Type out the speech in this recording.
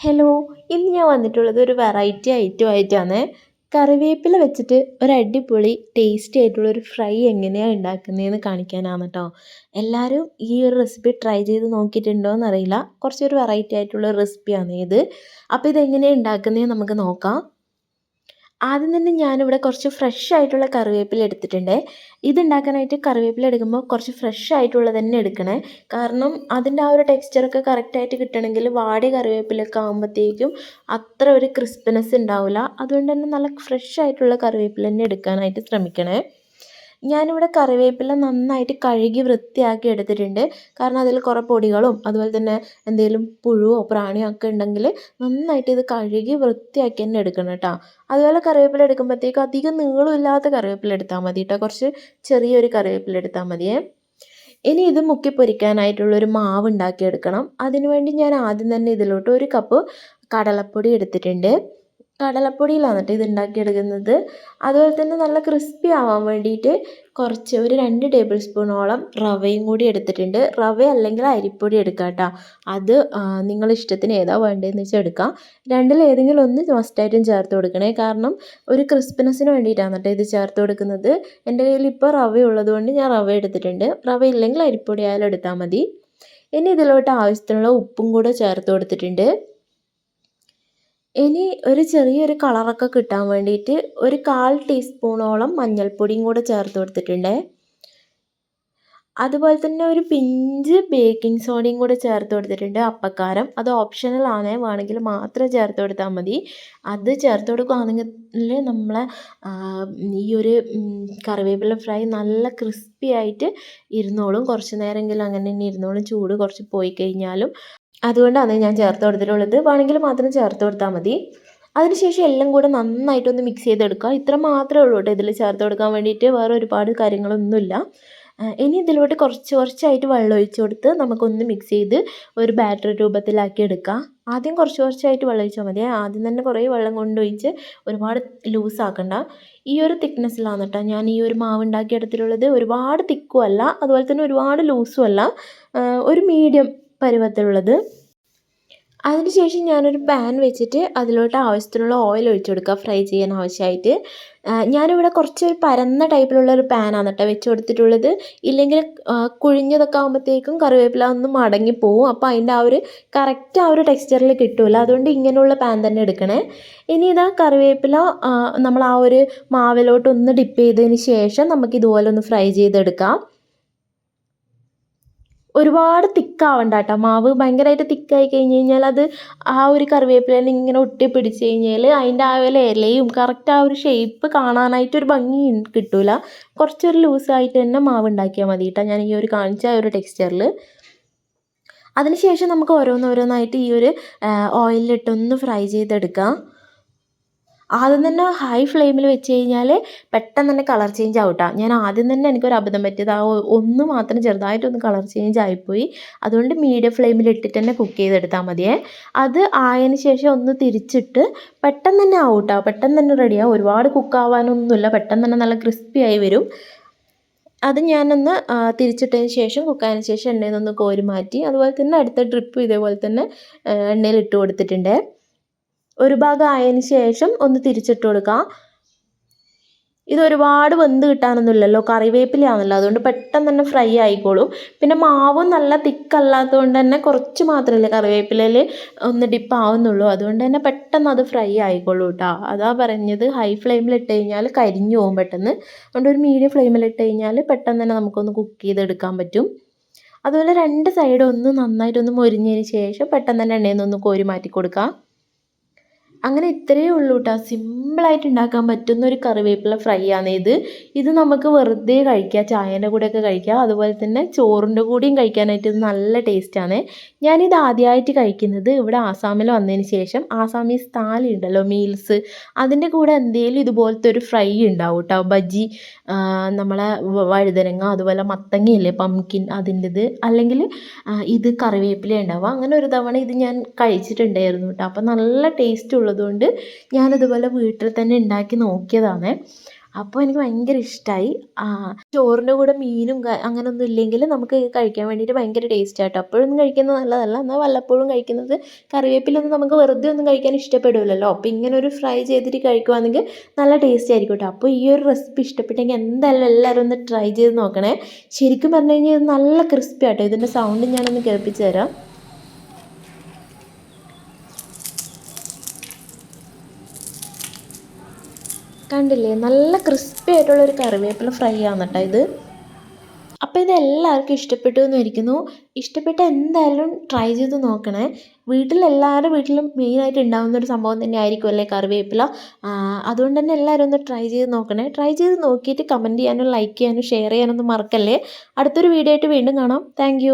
Hello ഇന്ന് ഞാൻ വന്നിട്ടുള്ളത് ഒരു വെറൈറ്റി ഐറ്റം ആയിട്ടാണ്. കറിവേപ്പില വെച്ചിട്ട് ഒരു അടിപൊളി ടേസ്റ്റി ആയിട്ടുള്ള ഒരു ഫ്രൈ എങ്ങനെയാണ് ഉണ്ടാക്കുന്നതെന്ന് കാണിക്കാനാണ് കേട്ടോ എല്ലാവരും ഈ ഒരു റെസിപ്പി ട്രൈ ചെയ്ത് നോക്കിയിട്ടുണ്ടോ എന്നറിയില്ല കുറച്ചൊരു വെറൈറ്റി ആയിട്ടുള്ള റെസിപ്പിയാണ് ഇത്. അപ്പോൾ ഇതെങ്ങനെയാണ് ഉണ്ടാക്കുന്നതെന്ന് നമുക്ക് നോക്കാം. ആദ്യം തന്നെ ഞാനിവിടെ കുറച്ച് ഫ്രഷ് ആയിട്ടുള്ള കറിവേപ്പില എടുത്തിട്ടുണ്ട്. ഇതുണ്ടാക്കാനായിട്ട് കറിവേപ്പില എടുക്കുമ്പോൾ കുറച്ച് ഫ്രഷ് ആയിട്ടുള്ളത് തന്നെ എടുക്കണേ. കാരണം അതിന്റെ ആ ഒരു ടെക്സ്ചറൊക്കെ കറക്റ്റായിട്ട് കിട്ടണമെങ്കിൽ വാടിയ കറിവേപ്പിലൊക്കെ ആകുമ്പോഴത്തേക്കും അത്ര ഒരു ക്രിസ്പിനെസ് ഉണ്ടാവില്ല. അതുകൊണ്ട് തന്നെ നല്ല ഫ്രഷ് ആയിട്ടുള്ള കറിവേപ്പില തന്നെ എടുക്കാനായിട്ട് ശ്രമിക്കണേ. ഞാനിവിടെ കറിവേപ്പില നന്നായിട്ട് കഴുകി വൃത്തിയാക്കി എടുത്തിട്ടുണ്ട്. കാരണം അതിൽ കുറേ പൊടികളും അതുപോലെ തന്നെ എന്തെങ്കിലും പുഴുവോ പ്രാണിയോ ഒക്കെ ഉണ്ടെങ്കിൽ നന്നായിട്ട് ഇത് കഴുകി വൃത്തിയാക്കി തന്നെ എടുക്കണം കേട്ടോ. അതുപോലെ കറിവേപ്പില എടുക്കുമ്പോഴത്തേക്കും അധികം നീളമില്ലാത്ത കറിവേപ്പില എടുത്താൽ മതി കേട്ടോ. കുറച്ച് ചെറിയൊരു കറിവേപ്പില എടുത്താൽ മതിയേ. ഇനി ഇത് മുക്കി പൊരിക്കാനായിട്ടുള്ളൊരു മാവ് ഉണ്ടാക്കിയെടുക്കണം. അതിനുവേണ്ടി ഞാൻ ആദ്യം തന്നെ ഇതിലോട്ട് ഒരു കപ്പ് കടലപ്പൊടി എടുത്തിട്ടുണ്ട്. കടലപ്പൊടിയിലാണ് കേട്ടോ ഇത് ഉണ്ടാക്കിയെടുക്കുന്നത് അതുപോലെ തന്നെ നല്ല ക്രിസ്പി ആവാൻ വേണ്ടിയിട്ട് കുറച്ച് ഒരു രണ്ട് ടേബിൾ സ്പൂണോളം റവയും കൂടി എടുത്തിട്ടുണ്ട്. റവ അല്ലെങ്കിൽ അരിപ്പൊടി എടുക്കുക കേട്ടോ അത് നിങ്ങൾ ഇഷ്ടത്തിന് ഏതാ വേണ്ടതെന്ന് വെച്ചാൽ എടുക്കാം. രണ്ടിൽ ഏതെങ്കിലും ഒന്ന് മസ്റ്റായിട്ടും ചേർത്ത് കൊടുക്കണേ. കാരണം ഒരു ക്രിസ്പിനെസ്സിന് വേണ്ടിയിട്ടാണ് കേട്ടോ ഇത് ചേർത്ത് കൊടുക്കുന്നത്. എന്റെ കയ്യിൽ ഇപ്പോൾ റവ ഉള്ളതുകൊണ്ട് ഞാൻ റവ എടുത്തിട്ടുണ്ട്. റവ ഇല്ലെങ്കിൽ അരിപ്പൊടി ആയാലും എടുത്താൽ മതി. ഇനി ഇതിലോട്ട് ആവശ്യത്തിനുള്ള ഉപ്പും കൂടെ ചേർത്ത് കൊടുത്തിട്ടുണ്ട്. ഇനി ഒരു ചെറിയൊരു കളറൊക്കെ കിട്ടാൻ വേണ്ടിയിട്ട് ഒരു കാൽ ടീസ്പൂണോളം മഞ്ഞൾപ്പൊടിയും കൂടെ ചേർത്ത് കൊടുത്തിട്ടുണ്ട്. അതുപോലെ തന്നെ ഒരു പിഞ്ച് ബേക്കിംഗ് സോഡയും കൂടെ ചേർത്ത് കൊടുത്തിട്ടുണ്ട് അപ്പക്കാരം. അത് ഓപ്ഷണൽ ആണ്. വേണമെങ്കിൽ മാത്രം ചേർത്ത് കൊടുത്താൽ മതി. അത് ചേർത്ത് കൊടുക്കുകയാണെങ്കിൽ നമ്മളെ ഈ ഒരു കറിവേപ്പില ഫ്രൈ നല്ല ക്രിസ്പി ആയിട്ട് ഇരുന്നോളും. കുറച്ച് നേരമെങ്കിലും അങ്ങനെ തന്നെ ഇരുന്നോളും. ചൂട് കുറച്ച് പോയി കഴിഞ്ഞാലും അതുകൊണ്ടാണ് ഞാൻ ചേർത്ത് കൊടുത്തിട്ടുള്ളത്. വേണമെങ്കിൽ മാത്രം ചേർത്ത് കൊടുത്താൽ മതി. അതിനുശേഷം എല്ലാം കൂടെ നന്നായിട്ടൊന്ന് മിക്സ് ചെയ്തെടുക്കുക. ഇത്ര മാത്രമേ ഉള്ളൂ കേട്ടോ ഇതിൽ ചേർത്ത് കൊടുക്കാൻ വേണ്ടിയിട്ട്. വേറെ ഒരുപാട് കാര്യങ്ങളൊന്നുമില്ല. ഇനി ഇതിലോട്ട് കുറച്ച് കുറച്ചായിട്ട് വെള്ളം ഒഴിച്ച് കൊടുത്ത് നമുക്കൊന്ന് മിക്സ് ചെയ്ത് ഒരു ബാറ്റർ രൂപത്തിലാക്കി എടുക്കാം ആദ്യം കുറച്ച് കുറച്ചായിട്ട് വെള്ളം ഒഴിച്ചാൽ മതി. ആദ്യം തന്നെ കുറേ വെള്ളം കൊണ്ടൊഴിച്ച് ഒരുപാട് ലൂസ് ആക്കണ്ട. ഈ ഒരു തിക്നെസ്സിലാണ് കേട്ടോ ഞാൻ ഈ ഒരു മാവ് ഉണ്ടാക്കിയ എടുത്തിട്ടുള്ളത് ഒരുപാട് തിക്കും അല്ല അതുപോലെ തന്നെ ഒരുപാട് ലൂസും അല്ല. ഒരു മീഡിയം പരുവത്തിലുള്ളത്. അതിനുശേഷം ഞാനൊരു പാൻ വെച്ചിട്ട് അതിലോട്ട് ആവശ്യത്തിനുള്ള ഓയിൽ ഒഴിച്ചു കൊടുക്കുക ഫ്രൈ ചെയ്യാൻ ആവശ്യമായിട്ട്. ഞാനിവിടെ കുറച്ച് ഒരു പരന്ന ടൈപ്പിലുള്ള ഒരു പാനാണ് കേട്ടോ വെച്ച് കൊടുത്തിട്ടുള്ളത്. ഇല്ലെങ്കിൽ കുഴിഞ്ഞതൊക്കെ ആകുമ്പോഴത്തേക്കും കറിവേപ്പില ഒന്ന് മടങ്ങിപ്പോവും അപ്പോൾ അതിന്റെ ആ ഒരു കറക്റ്റ് ആ ഒരു ടെക്സ്ചറിൽ കിട്ടില്ല അതുകൊണ്ട് ഇങ്ങനെയുള്ള പാൻ തന്നെ എടുക്കണേ. ഇനി ഇതാ കറിവേപ്പില നമ്മൾ ആ ഒരു മാവിലോട്ട് ഒന്ന് ഡിപ്പ് ചെയ്തതിന് ശേഷം നമുക്ക് ഇതുപോലെ ഒന്ന് ഫ്രൈ ചെയ്തെടുക്കാം. ഒരുപാട് തിക്കാവണ്ട കേട്ടോ മാവ് ഭയങ്കരമായിട്ട് തിക്കായി കഴിഞ്ഞ് കഴിഞ്ഞാൽ അത് ആ ഒരു കറിവേപ്പില ഇങ്ങനെ ഒട്ടി പിടിച്ച് കഴിഞ്ഞാൽ അതിന്റെ ആ ഒരു ഇലയും കറക്റ്റ് ആ ഒരു ഷേപ്പ് കാണാനായിട്ട് ഒരു ഭംഗി കിട്ടൂല. കുറച്ചൊരു ലൂസായിട്ട് തന്നെ മാവ് ഉണ്ടാക്കിയാൽ മതി കേട്ടോ. ഞാൻ ഈ ഒരു കാണിച്ച ആ ഒരു ടെക്സ്ചറിൽ അതിനുശേഷം നമുക്ക് ഓരോന്നോരോന്നായിട്ട് ഈ ഒരു ഓയിലിട്ടൊന്ന് ഫ്രൈ ചെയ്തെടുക്കാം. ആദ്യം തന്നെ ഹൈ ഫ്ലെയിമിൽ വെച്ച് കഴിഞ്ഞാൽ പെട്ടെന്ന് തന്നെ കളർ ചേഞ്ച് ആവും കേട്ടോ ഞാൻ ആദ്യം തന്നെ എനിക്കൊരു അബദ്ധം പറ്റിയത് ആ ഒന്ന് മാത്രം ചെറുതായിട്ടൊന്ന് കളർ ചേഞ്ച് ആയിപ്പോയി. അതുകൊണ്ട് മീഡിയം ഫ്ലെയിമിൽ ഇട്ടിട്ട് തന്നെ കുക്ക് ചെയ്തെടുത്താൽ മതിയേ. അത് ആയതിന് ശേഷം ഒന്ന് തിരിച്ചിട്ട് പെട്ടെന്ന് തന്നെ ആവും കേട്ടോ പെട്ടെന്ന് തന്നെ റെഡിയാവും ഒരുപാട് കുക്കാവാനൊന്നുമില്ല പെട്ടെന്ന് തന്നെ നല്ല ക്രിസ്പി ആയി വരും. അത് ഞാനൊന്ന് തിരിച്ചിട്ടതിന് ശേഷം കുക്കായതിന് ശേഷം എണ്ണയിൽ നിന്ന് കോരി മാറ്റി അതുപോലെ തന്നെ അടുത്ത ഡ്രിപ്പ് ഇതേപോലെ തന്നെ എണ്ണയിൽ ഇട്ട് കൊടുത്തിട്ടുണ്ട്. ഒരു ഭാഗം ആയതിന് ശേഷം ഒന്ന് തിരിച്ചിട്ട് കൊടുക്കുക ഇത് ഒരുപാട് വെന്ത് കിട്ടാനൊന്നുമില്ലല്ലോ കറിവേപ്പിലയാണല്ലോ. അതുകൊണ്ട് പെട്ടെന്ന് തന്നെ ഫ്രൈ ആയിക്കോളും. പിന്നെ മാവും നല്ല തിക്കല്ലാത്തതുകൊണ്ട് തന്നെ കുറച്ച് മാത്രമല്ലേ കറിവേപ്പിലയിൽ ഒന്ന് ഡിപ്പ് ആവുന്നുള്ളൂ. അതുകൊണ്ട് തന്നെ പെട്ടെന്ന് അത് ഫ്രൈ ആയിക്കോളൂ കേട്ടോ. അതാ പറഞ്ഞത് ഹൈ ഫ്ലെയിമിൽ ഇട്ട് കഴിഞ്ഞാൽ കരിഞ്ഞു പോകും പെട്ടെന്ന്. അതുകൊണ്ട് ഒരു മീഡിയം ഫ്ലെയിമിൽ ഇട്ട് കഴിഞ്ഞാൽ പെട്ടെന്ന് തന്നെ നമുക്കൊന്ന് കുക്ക് ചെയ്തെടുക്കാൻ പറ്റും. അതുപോലെ രണ്ട് സൈഡും ഒന്ന് നന്നായിട്ടൊന്ന് മൊരിഞ്ഞതിന് ശേഷം പെട്ടെന്ന് തന്നെ എണ്ണയിൽ നിന്ന് കോരി മാറ്റി കൊടുക്കാം. അങ്ങനെ ഇത്രയേ ഉള്ളൂ കേട്ടോ സിമ്പിളായിട്ട് ഉണ്ടാക്കാൻ പറ്റുന്ന ഒരു കറിവേപ്പില ഫ്രൈ ആണ് ഇത്. ഇത് നമുക്ക് വെറുതെ കഴിക്കാം. ചായേന്റെ കൂടെയൊക്കെ കഴിക്കാം. അതുപോലെ തന്നെ ചോറിന്റെ കൂടെയും കഴിക്കാനായിട്ട് ഇത് നല്ല ടേസ്റ്റാണ് ഞാനിത് ആദ്യമായിട്ട് കഴിക്കുന്നത് ഇവിടെ ആസാമിൽ വന്നതിന് ശേഷം. ആസാമീസ് താലി ഉണ്ടല്ലോ മീൽസ്. അതിന്റെ കൂടെ എന്തെങ്കിലും ഇതുപോലത്തെ ഒരു ഫ്രൈ ഉണ്ടാവും കേട്ടോ ബജ്ജി നമ്മളെ വഴുതനങ്ങ അതുപോലെ മത്തങ്ങയില്ലേ പംകിൻ അതിന്റെത്. അല്ലെങ്കിൽ ഇത് കറിവേപ്പില ഉണ്ടാവുക. അങ്ങനെ ഒരു തവണ ഇത് ഞാൻ കഴിച്ചിട്ടുണ്ടായിരുന്നു കേട്ടോ. അപ്പോൾ നല്ല ടേസ്റ്റ് ഉള്ളതുകൊണ്ട് ഞാനതുപോലെ വീട്ടിൽ തന്നെ ഉണ്ടാക്കി നോക്കിയതാണ്. അപ്പോൾ എനിക്ക് ഭയങ്കര ഇഷ്ടമായി ചോറിന്റെ കൂടെ മീനും അങ്ങനെയൊന്നും ഇല്ലെങ്കിൽ നമുക്ക് കഴിക്കാൻ വേണ്ടിയിട്ട് ഭയങ്കര ടേസ്റ്റ് ആട്ടോ. അപ്പോഴൊന്നും കഴിക്കുന്നത് നല്ലതല്ല. എന്നാൽ വല്ലപ്പോഴും കഴിക്കുന്നത് കറിവേപ്പിലൊന്നും നമുക്ക് വെറുതെ ഒന്നും കഴിക്കാൻ ഇഷ്ടപ്പെടില്ലല്ലോ അപ്പോൾ ഇങ്ങനെ ഒരു ഫ്രൈ ചെയ്തിട്ട് കഴിക്കുവാണെങ്കിൽ നല്ല ടേസ്റ്റ് ആയിരിക്കും കേട്ടോ. അപ്പോൾ ഈ ഒരു റെസിപ്പി ഇഷ്ടപ്പെട്ടെങ്കിൽ എന്തായാലും എല്ലാവരും ഒന്ന് ട്രൈ ചെയ്ത് നോക്കണേ. ശരിക്കും പറഞ്ഞു കഴിഞ്ഞാൽ ഇത് നല്ല ക്രിസ്പി ആട്ടോ. ഇതിന്റെ സൗണ്ട് ഞാനൊന്ന് കേൾപ്പിച്ച് തരാം. കണ്ടില്ലേ? നല്ല ക്രിസ്പി ആയിട്ടുള്ളൊരു കറിവേപ്പില ഫ്രൈ ആണ് കേട്ടോ ഇത്. അപ്പോൾ ഇത് എല്ലാവർക്കും ഇഷ്ടപ്പെട്ടു എന്ന് വിചാരിക്കുന്നു. ഇഷ്ടപ്പെട്ട എന്തായാലും ട്രൈ ചെയ്ത് നോക്കണേ. വീട്ടിൽ എല്ലാവരുടെ വീട്ടിലും മെയിനായിട്ട് ഉണ്ടാകുന്ന ഒരു സംഭവം തന്നെ ആയിരിക്കും അല്ലേ കറിവേപ്പില? അതുകൊണ്ട് തന്നെ എല്ലാവരും ഒന്ന് ട്രൈ ചെയ്ത് നോക്കണേ. ട്രൈ ചെയ്ത് നോക്കിയിട്ട് കമന്റ് ചെയ്യാനും ലൈക്ക് ചെയ്യാനും ഷെയർ ചെയ്യാനൊന്നും മറക്കല്ലേ. അടുത്തൊരു വീഡിയോ ആയിട്ട് വീണ്ടും കാണാം. താങ്ക്